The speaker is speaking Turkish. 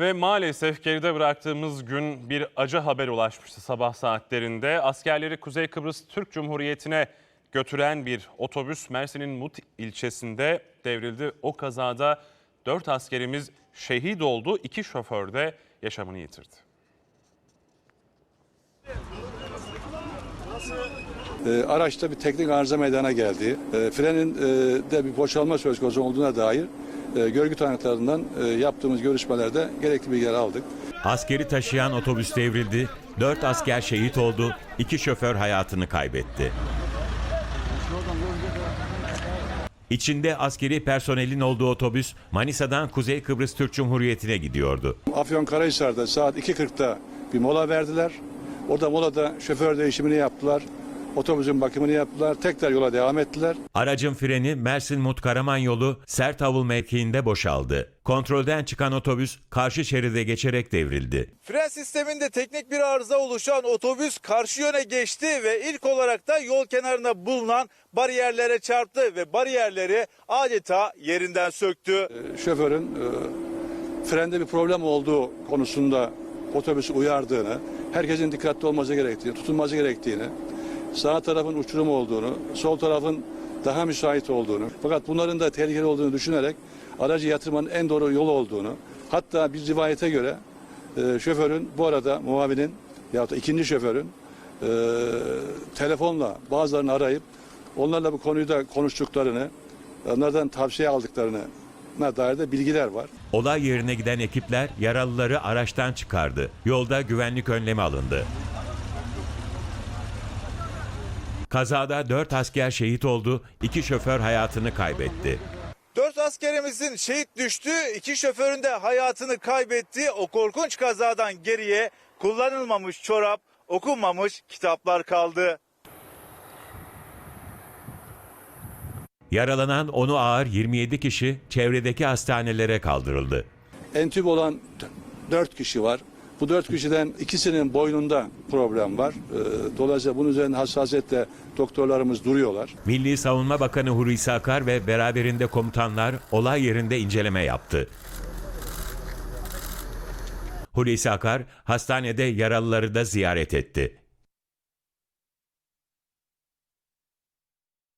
Ve maalesef geride bıraktığımız gün bir acı haber ulaşmıştı sabah saatlerinde. Askerleri Kuzey Kıbrıs Türk Cumhuriyeti'ne götüren bir otobüs Mersin'in Mut ilçesinde devrildi. O kazada 4 askerimiz şehit oldu, 2 şoför de yaşamını yitirdi. E, araçta bir teknik arıza meydana geldi. E, frenin e, de bir boşalma söz konusu olduğuna dair e, görgü tanıklarından e, yaptığımız görüşmelerde gerekli bilgiler aldık. Askeri taşıyan otobüs devrildi, 4 asker şehit oldu, 2 şoför hayatını kaybetti. İçinde askeri personelin olduğu otobüs Manisa'dan Kuzey Kıbrıs Türk Cumhuriyeti'ne gidiyordu. Afyonkarahisar'da saat 2.40'da bir mola verdiler. Orada molada şoför değişimini yaptılar. Otobüsün bakımını yaptılar. Tekrar yola devam ettiler. Aracın freni Mersin Mut Karaman yolu Sertavul mevkiinde boşaldı. Kontrolden çıkan otobüs karşı şeride geçerek devrildi. Fren sisteminde teknik bir arıza oluşan otobüs karşı yöne geçti ve ilk olarak da yol kenarında bulunan bariyerlere çarptı ve bariyerleri adeta yerinden söktü. E, şoförün e, frende bir problem olduğu konusunda otobüsü uyardığını, herkesin dikkatli olması gerektiğini, tutulması gerektiğini, sağ tarafın uçurum olduğunu, sol tarafın daha müsait olduğunu, fakat bunların da tehlikeli olduğunu düşünerek aracı yatırmanın en doğru yol olduğunu, hatta bir rivayete göre e, şoförün bu arada muavinin ya da ikinci şoförün e, telefonla bazılarını arayıp onlarla bu konuyu da konuştuklarını, onlardan tavsiye aldıklarını dair de bilgiler var. Olay yerine giden ekipler yaralıları araçtan çıkardı. Yolda güvenlik önlemi alındı. Kazada 4 asker şehit oldu, 2 şoför hayatını kaybetti. Dört askerimizin şehit düştü, iki şoförün de hayatını kaybetti. O korkunç kazadan geriye kullanılmamış çorap, okunmamış kitaplar kaldı. Yaralanan onu ağır 27 kişi çevredeki hastanelere kaldırıldı. Entüb olan dört kişi var. Bu dört kişiden ikisinin boynunda problem var. Ee, Dolayısıyla bunun üzerine hassasiyetle doktorlarımız duruyorlar. Milli Savunma Bakanı Hulusi Akar ve beraberinde komutanlar olay yerinde inceleme yaptı. Hulusi Akar hastanede yaralıları da ziyaret etti.